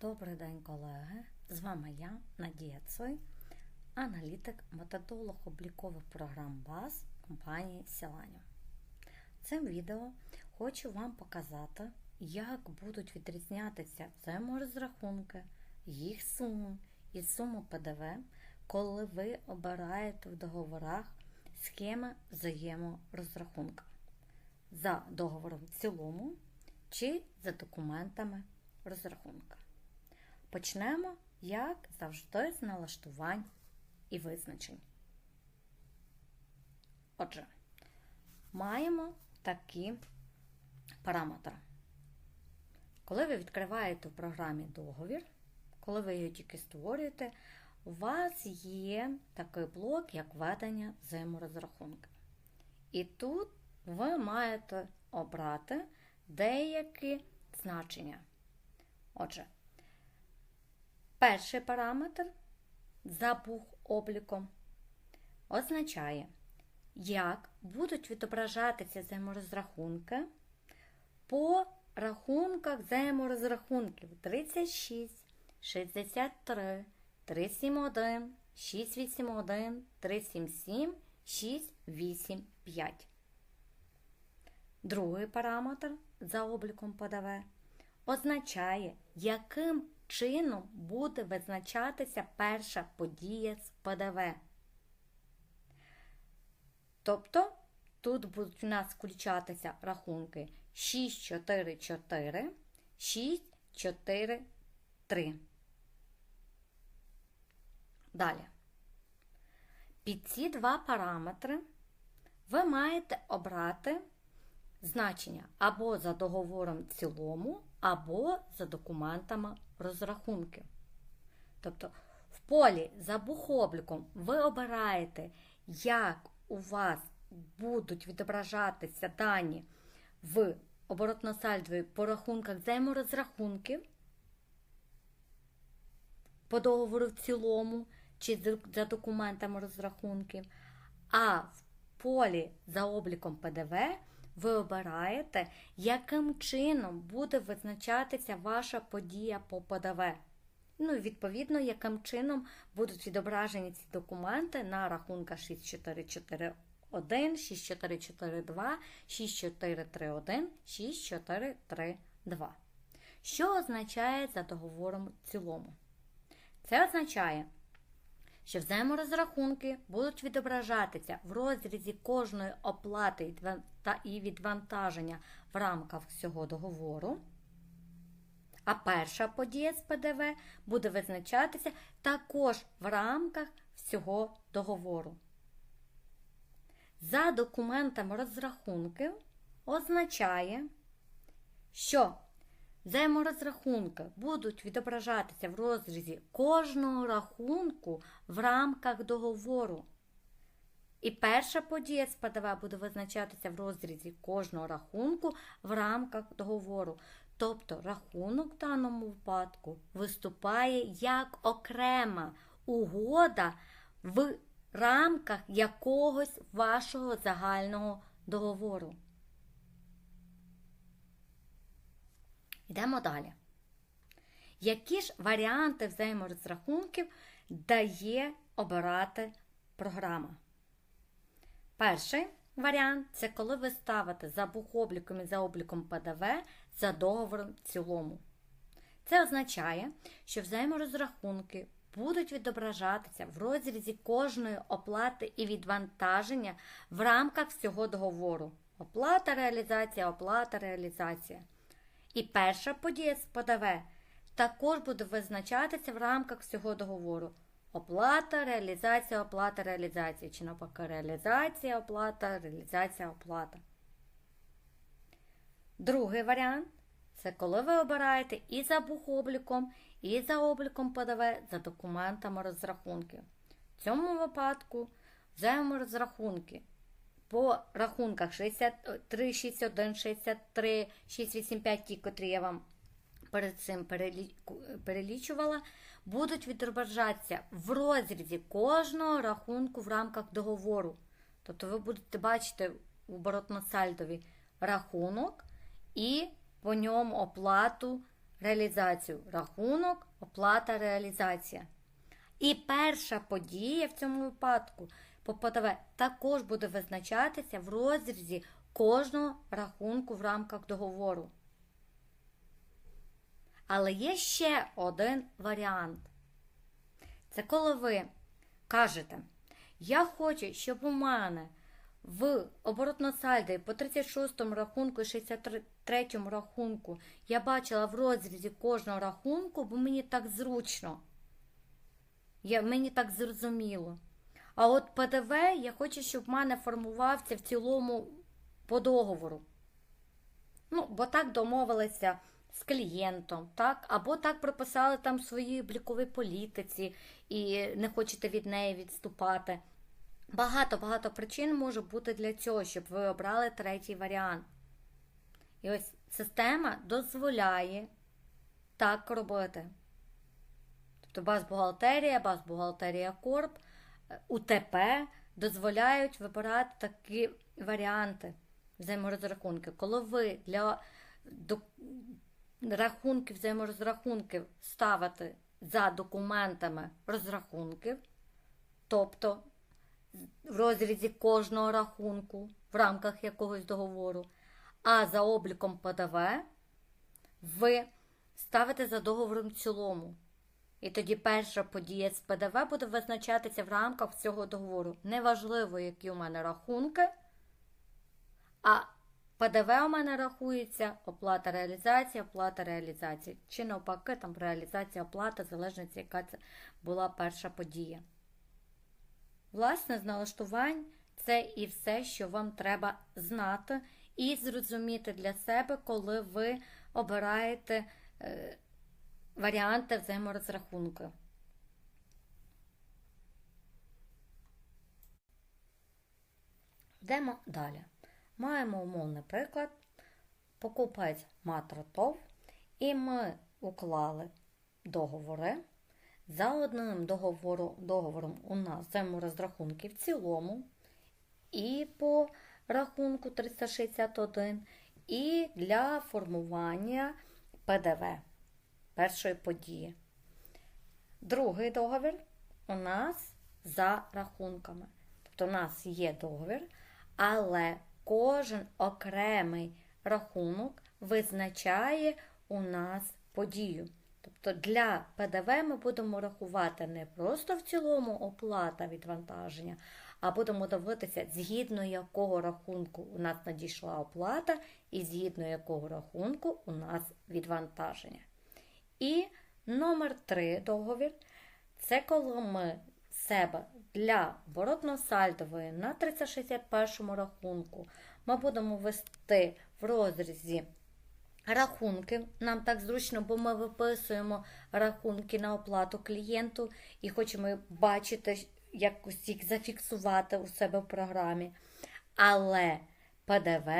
Добрий день, колеги! З вами я, Надія Цой, аналітик, методолог облікових програм БАЗ компанії Сіланіо. Цим відео хочу вам показати, як будуть відрізнятися взаєморозрахунки, їх суми і суму ПДВ, коли ви обираєте в договорах схеми взаєморозрахунка за договором в цілому чи за документами розрахунка. Почнемо, як завжди, з налаштувань і визначень. Отже, маємо такі параметри. Коли ви відкриваєте в програмі договір, коли ви його тільки створюєте, у вас є такий блок, як ведення взаєморозрахунки. І тут ви маєте обрати деякі значення. Отже, перший параметр за бухобліком означає, як будуть відображатися взаєморозрахунки по рахунках взаєморозрахунків 36, 63, 371, 681, 377, 685. Другий параметр за обліком ПДВ означає, яким чином буде визначатися перша подія з ПДВ. Тобто тут будуть у нас включатися рахунки 644, 643. Далі. Під ці два параметри ви маєте обрати значення або за договором цілому, або за документами розрахунки. Тобто, в полі за бухобліком ви обираєте, як у вас будуть відображатися дані в оборотно-сальдові по рахунках взаєморозрахунків, по договору в цілому, чи за документами розрахунків, а в полі за обліком ПДВ ви обираєте, яким чином буде визначатися ваша подія по ПДВ. Ну і відповідно, яким чином будуть відображені ці документи на рахунках 6441, 6442, 6431, 6432. Що означає за договором в цілому? Це означає, що взаєморозрахунки будуть відображатися в розрізі кожної оплати і відвантаження в рамках всього договору. А перша подія з ПДВ буде визначатися також в рамках всього договору. За документами розрахунків означає, що Взаєморозрахунки будуть відображатися в розрізі кожного рахунку в рамках договору. І перша подія з ПДВ буде визначатися в розрізі кожного рахунку в рамках договору. Тобто рахунок в даному випадку виступає як окрема угода в рамках якогось вашого загального договору. Йдемо далі. Які ж варіанти взаєморозрахунків дає обирати програма? Перший варіант це коли ви ставите за бухобліком і за обліком ПДВ за договором в цілому. Це означає, що взаєморозрахунки будуть відображатися в розрізі кожної оплати і відвантаження в рамках всього договору. Оплата, реалізація, оплата, реалізація. І перша подія з ПДВ також буде визначатися в рамках всього договору. Оплата, реалізація, оплата, реалізація. Чи навпаки реалізація, оплата, реалізація, оплата. Другий варіант це коли ви обираєте і за бухобліком, і за обліком ПДВ за документами розрахунків. В цьому випадку взаєморозрахунки по рахунках 63, 61, 63, 685, ті, котрі я вам перед цим перелічувала, будуть відображатися в розрізі кожного рахунку в рамках договору. Тобто ви будете бачити у оборотно-сальдові рахунок і по ньому оплату реалізацію. Рахунок, оплата, реалізація. І перша подія в цьому випадку по ПДВ також буде визначатися в розрізі кожного рахунку в рамках договору. Але є ще один варіант. Це коли ви кажете, я хочу, щоб у мене в оборотно-сальдо по 36 рахунку і 63 рахунку я бачила в розрізі кожного рахунку, бо мені так зручно. Я, мені так зрозуміло. А от ПДВ я хочу, щоб в мене формувався в цілому по договору. Ну, бо так домовилися з клієнтом, так? або так прописали там в своїй обліковій політиці і не хочете від неї відступати. Багато-багато причин може бути для цього, щоб ви обрали третій варіант. І ось система дозволяє так робити. Тобто базбухгалтерія, базбухгалтерія Корп, УТП дозволяють вибирати такі варіанти взаєморозрахунки. Коли ви для рахунків взаєморозрахунків ставите за документами розрахунків, тобто в розрізі кожного рахунку в рамках якогось договору, а за обліком ПДВ ви ставите за договором в цілому. І тоді перша подія з ПДВ буде визначатися в рамках цього договору. Неважливо, які у мене рахунки, а ПДВ у мене рахується оплата реалізації, оплата реалізації. Чи навпаки, там реалізація оплата, залежно, яка це була перша подія. Власне, з налаштувань це і все, що вам треба знати, і зрозуміти для себе, коли ви обираєте е, варіанти взаєморозрахунку. Йдемо далі. Маємо умовний приклад. Покупець матротов, і ми уклали договори. За одним договором, договором у нас взаєморозрахунки в цілому, і по рахунку 361, і для формування ПДВ першої події. Другий договір у нас за рахунками. Тобто у нас є договір, але кожен окремий рахунок визначає у нас подію. Тобто для ПДВ ми будемо рахувати не просто в цілому оплата відвантаження, а будемо дивитися, згідно якого рахунку у нас надійшла оплата, і згідно якого рахунку у нас відвантаження. І номер 3 договір це коли ми себе для оборотно-сальдової на 361 рахунку ми будемо вести в розрізі рахунки. Нам так зручно, бо ми виписуємо рахунки на оплату клієнту і хочемо бачити, якось їх зафіксувати у себе в програмі. Але ПДВ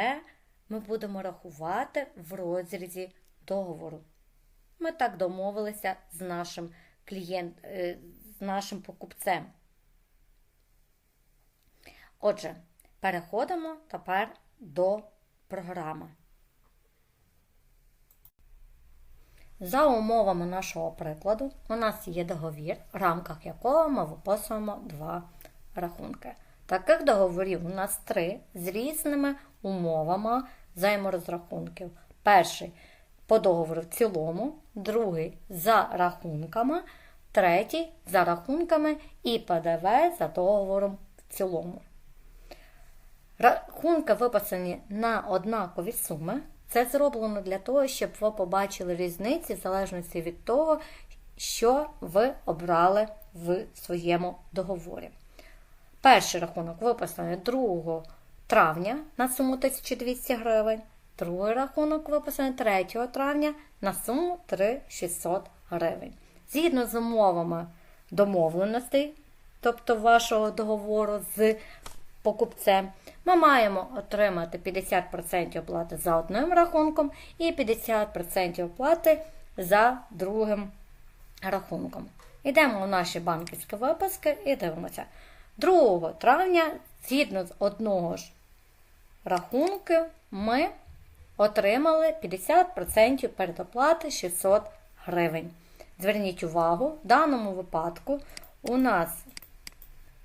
ми будемо рахувати в розрізі договору. Ми так домовилися з нашим клієнт, з нашим покупцем. Отже, переходимо тепер до програми. За умовами нашого прикладу, у нас є договір, в рамках якого ми виписуємо два рахунки. Таких договорів у нас три з різними умовами взаєморозрахунків. Перший по договору в цілому, другий за рахунками, третій за рахунками і ПДВ за договором в цілому. Рахунки виписані на однакові суми. Це зроблено для того, щоб ви побачили різниці в залежності від того, що ви обрали в своєму договорі. Перший рахунок виписаний 2 травня на суму 1200 гривень. Другий рахунок виписаний 3 травня на суму 3600 гривень. Згідно з умовами домовленостей, тобто вашого договору з покупцем, ми маємо отримати 50% оплати за одним рахунком і 50% оплати за другим рахунком. Йдемо у наші банківські виписки і дивимося. 2 травня, згідно з одного ж рахунку, ми отримали 50% передоплати 600 гривень. Зверніть увагу, в даному випадку у нас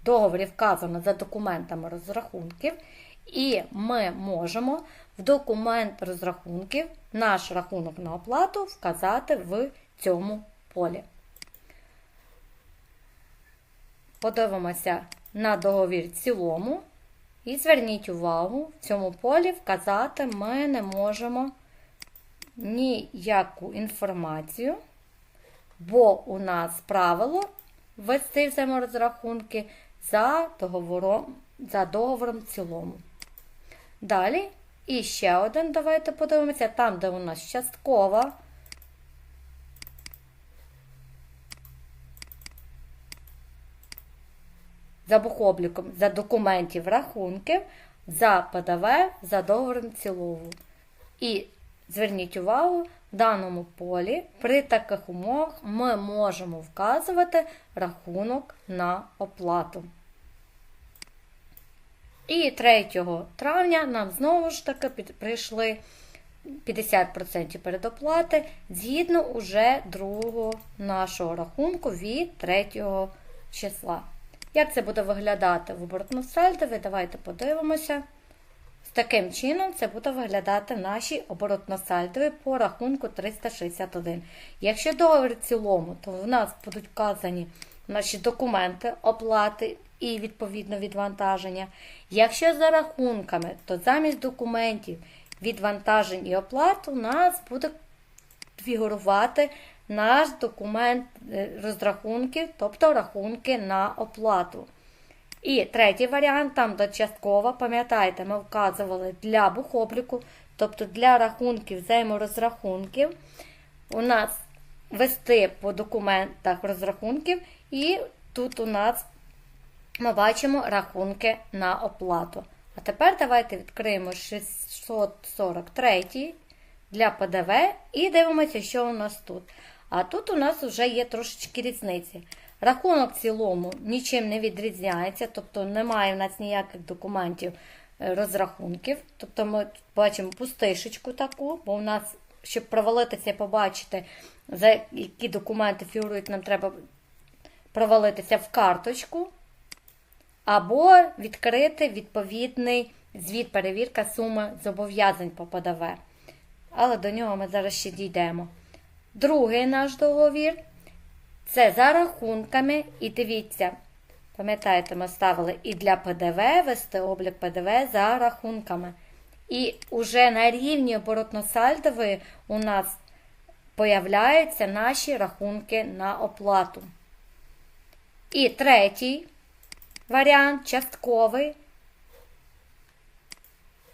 в договорі вказано за документами розрахунків, і ми можемо в документ розрахунків наш рахунок на оплату вказати в цьому полі. Подивимося на договір в цілому. І зверніть увагу, в цьому полі вказати ми не можемо ніяку інформацію, бо у нас правило ввести взаєморозрахунки за договором, за договором в цілому. Далі, і ще один, давайте подивимося, там, де у нас часткова. За бухобліком, за документів рахунків, за ПДВ, за договором цілову. І зверніть увагу, в даному полі при таких умовах ми можемо вказувати рахунок на оплату. І 3 травня нам знову ж таки прийшли 50% передоплати згідно уже другого нашого рахунку від 3 числа. Як це буде виглядати в оборотно-сальдові? Давайте подивимося. З таким чином це буде виглядати в нашій оборотно-сальдові по рахунку 361. Якщо договір в цілому, то в нас будуть вказані наші документи, оплати і відповідно відвантаження. Якщо за рахунками, то замість документів, відвантажень і оплат у нас буде фігурувати наш документ е, розрахунків, тобто рахунки на оплату. І третій варіант, там де частково, пам'ятаєте, ми вказували для бухобліку, тобто для рахунків взаєморозрахунків, у нас вести по документах розрахунків, і тут у нас ми бачимо рахунки на оплату. А тепер давайте відкриємо 643 для ПДВ і дивимося, що у нас тут. А тут у нас вже є трошечки різниці. Рахунок в цілому нічим не відрізняється, тобто немає в нас ніяких документів е, розрахунків. Тобто ми бачимо пустишечку таку, бо у нас, щоб провалитися і побачити, за які документи фігурують, нам треба провалитися в карточку. Або відкрити відповідний звіт перевірка суми зобов'язань по ПДВ. Але до нього ми зараз ще дійдемо. Другий наш договір це за рахунками. І дивіться, пам'ятаєте, ми ставили і для ПДВ вести облік ПДВ за рахунками. І вже на рівні оборотно-сальдової у нас появляються наші рахунки на оплату. І третій варіант частковий.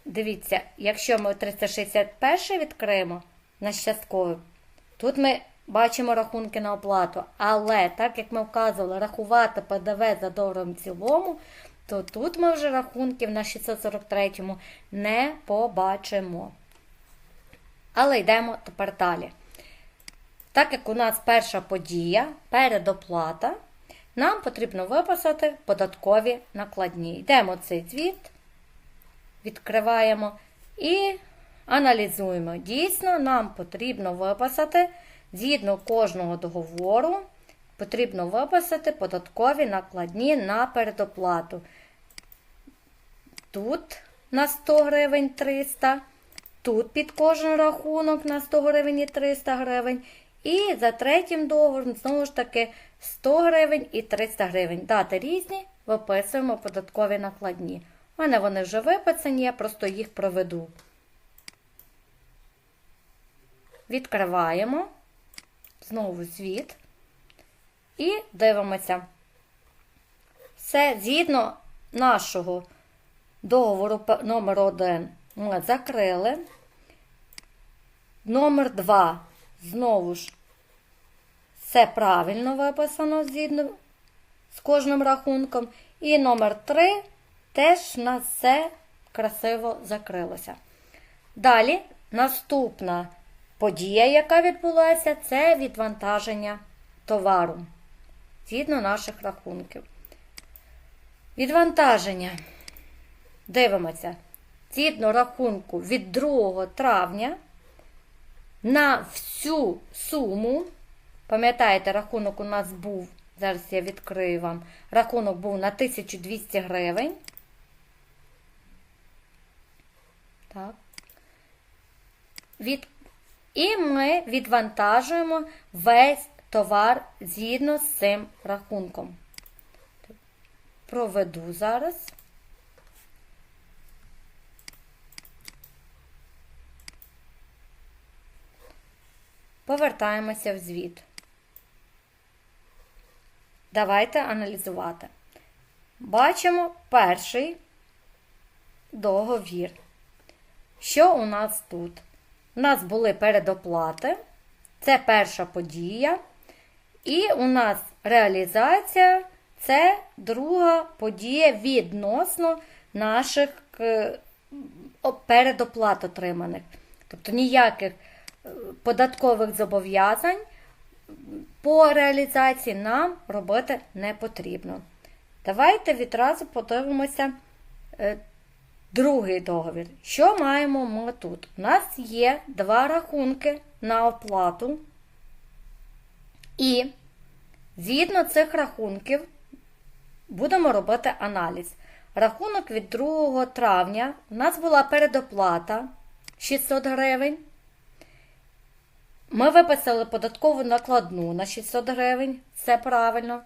Дивіться, якщо ми 361 відкриємо на частковий, тут ми бачимо рахунки на оплату. Але так як ми вказували, рахувати ПДВ за договором цілому, то тут ми вже рахунків на 643-му не побачимо. Але йдемо тепер далі. Так як у нас перша подія передоплата, нам потрібно виписати податкові накладні. Йдемо цей звіт, відкриваємо і аналізуємо. Дійсно, нам потрібно виписати, згідно кожного договору, потрібно виписати податкові накладні на передоплату. Тут на 100 гривень 300, тут під кожен рахунок на 100 гривень і 300 гривень. І за третім договором, знову ж таки, 100 гривень і 300 гривень. Дати різні, виписуємо податкові накладні. У мене вони вже виписані, я просто їх проведу. Відкриваємо знову звіт і дивимося. Все згідно нашого договору номер 1 ми закрили. Номер 2 знову ж все правильно виписано згідно з кожним рахунком. І номер 3 теж на все красиво закрилося. Далі, наступна подія, яка відбулася, це відвантаження товару згідно наших рахунків. Відвантаження. Дивимося. згідно рахунку від 2 травня на всю суму, пам'ятаєте, рахунок у нас був, зараз я відкрию вам, рахунок був на 1200 гривень. Так. Від... І ми відвантажуємо весь товар згідно з цим рахунком. Проведу зараз. Повертаємося в звіт. Давайте аналізувати. Бачимо перший договір. Що у нас тут? У нас були передоплати, це перша подія. І у нас реалізація це друга подія відносно наших е, передоплат отриманих. Тобто ніяких е, податкових зобов'язань по реалізації нам робити не потрібно. Давайте відразу подивимося е, другий договір. Що маємо ми тут? У нас є два рахунки на оплату. І згідно цих рахунків будемо робити аналіз. Рахунок від 2 травня у нас була передоплата 600 гривень. Ми виписали податкову накладну на 600 гривень, це правильно.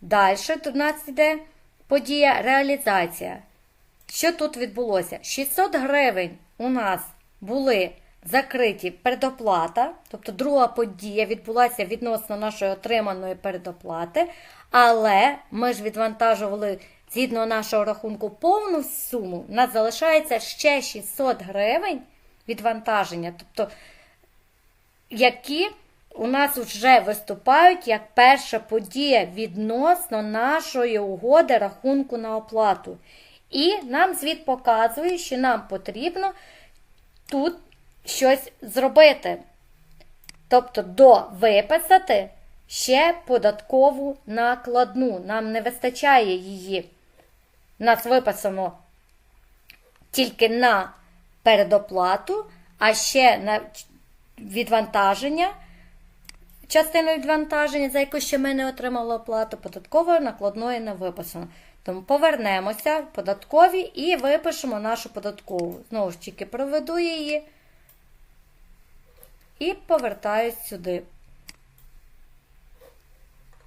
Далі у нас йде подія реалізація. Що тут відбулося? 600 гривень у нас були закриті передоплата, тобто друга подія відбулася відносно нашої отриманої передоплати, але ми ж відвантажували згідно нашого рахунку повну суму, у нас залишається ще 600 гривень відвантаження, тобто, які у нас вже виступають як перша подія відносно нашої угоди рахунку на оплату. І нам звіт показує, що нам потрібно тут щось зробити. Тобто довиписати ще податкову накладну. Нам не вистачає її. Нас виписано тільки на передоплату, а ще на відвантаження. Частину відвантаження, за яку ще ми не отримали оплату, податкової накладної не виписано. Тому повернемося в податкові і випишемо нашу податкову. Знову ж таки, проведу її і повертаюсь сюди.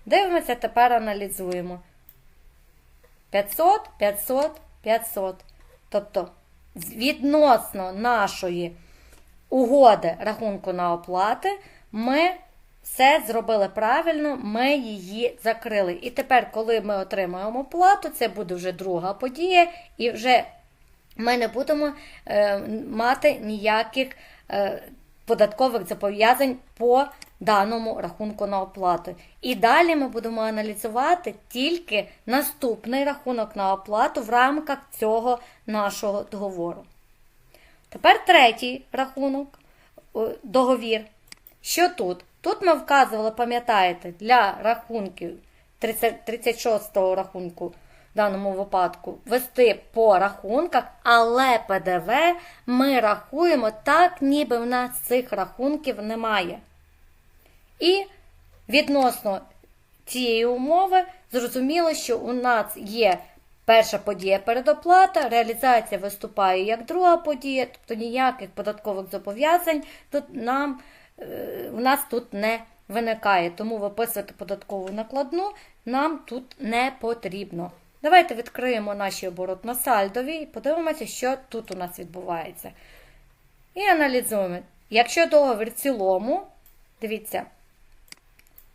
Дивимося, тепер аналізуємо. 500, 500, 500. Тобто, відносно нашої угоди рахунку на оплати, ми все зробили правильно, ми її закрили. І тепер, коли ми отримаємо плату, це буде вже друга подія, і вже ми не будемо е, мати ніяких е, податкових зобов'язань по даному рахунку на оплату. І далі ми будемо аналізувати тільки наступний рахунок на оплату в рамках цього нашого договору. Тепер третій рахунок, договір. Що тут? Тут ми вказували, пам'ятаєте, для рахунків 36-го рахунку в даному випадку вести по рахунках, але ПДВ ми рахуємо так, ніби в нас цих рахунків немає. І відносно цієї умови, зрозуміло, що у нас є перша подія передоплата, реалізація виступає як друга подія, тобто ніяких податкових зобов'язань тут нам. Е, в нас тут не виникає, тому виписувати податкову накладну нам тут не потрібно. Давайте відкриємо наші оборотно-сальдові і подивимося, що тут у нас відбувається. І аналізуємо. Якщо договір в цілому, дивіться,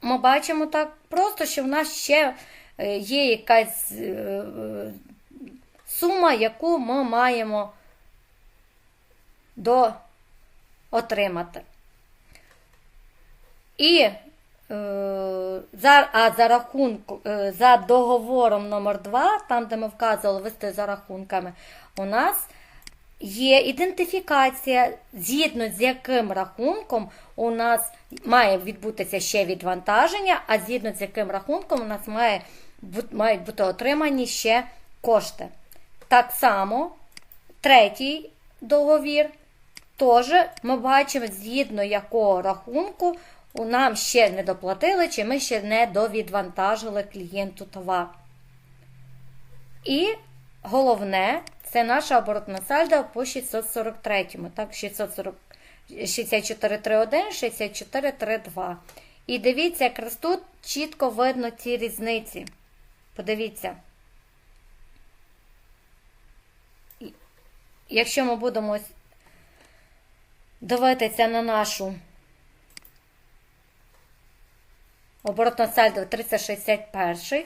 ми бачимо так просто, що в нас ще е, є якась е, сума, яку ми маємо до отримати. І е, за а за рахунку, е, за договором номер 2 там, де ми вказували вести за рахунками, у нас є ідентифікація, згідно з яким рахунком у нас має відбутися ще відвантаження, а згідно з яким рахунком у нас має, мають бути отримані ще кошти. Так само третій договір. Теж ми бачимо, згідно якого рахунку нам ще не доплатили, чи ми ще не довідвантажили клієнту товар. І головне, це наша оборотна сальдо по 643. Так, 640, 6431, 6432. І дивіться, якраз тут чітко видно ці різниці. Подивіться. Якщо ми будемо дивитися на нашу оборотну сальдо 361,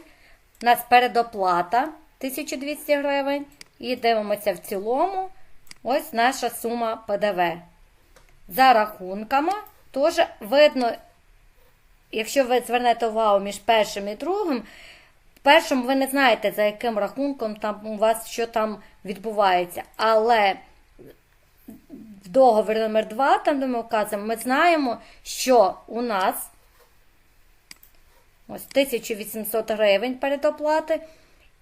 у нас передоплата 1200 гривень. І дивимося в цілому. Ось наша сума ПДВ. За рахунками теж видно, якщо ви звернете увагу між першим і другим, в першому ви не знаєте, за яким рахунком там у вас що там відбувається. Але в договорі номер 2 там де ми вказуємо, ми знаємо, що у нас ось 1800 гривень передоплати,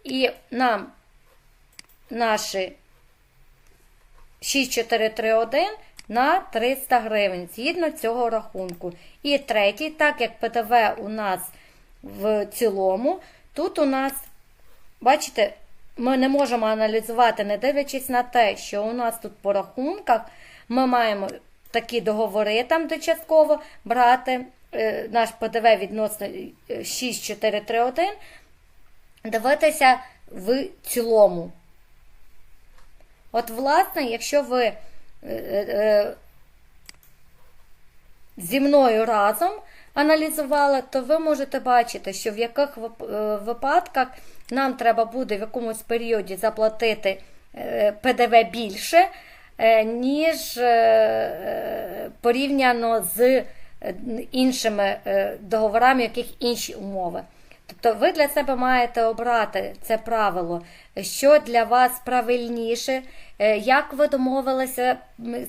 і нам наші 6431 на 300 гривень згідно цього рахунку. І третій, так як ПДВ у нас в цілому, тут у нас, бачите, ми не можемо аналізувати, не дивлячись на те, що у нас тут по рахунках ми маємо такі договори, там де частково брати наш ПДВ відносно е, 6431, дивитися в цілому. От, власне, якщо ви е, е, зі мною разом аналізували, то ви можете бачити, що в яких е, випадках нам треба буде в якомусь періоді заплатити е, ПДВ більше, е, ніж е, е, порівняно з е, іншими е, договорами, яких інші умови. Тобто ви для себе маєте обрати це правило, що для вас правильніше, е, як ви домовилися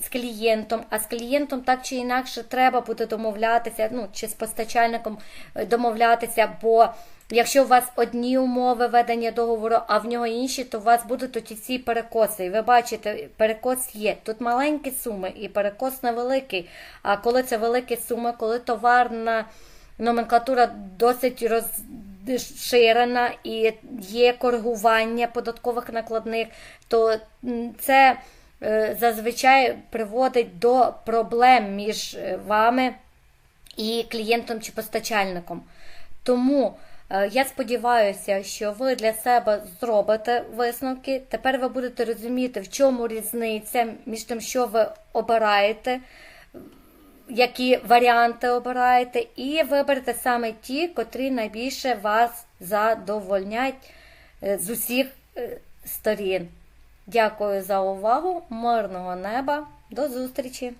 з клієнтом, а з клієнтом так чи інакше треба буде домовлятися, ну чи з постачальником е, домовлятися, бо якщо у вас одні умови ведення договору, а в нього інші, то у вас будуть оті ці перекоси. І ви бачите, перекос є. Тут маленькі суми і перекос невеликий. А коли це великі суми, коли товарна номенклатура досить розширена і є коригування податкових накладних, то це е, зазвичай приводить до проблем між е, вами і клієнтом чи постачальником. Тому я сподіваюся, що ви для себе зробите висновки. Тепер ви будете розуміти, в чому різниця між тим, що ви обираєте які варіанти обираєте, і виберете саме ті, котрі найбільше вас задовольнять е, з усіх е, сторін. Дякую за увагу, мирного неба, до зустрічі!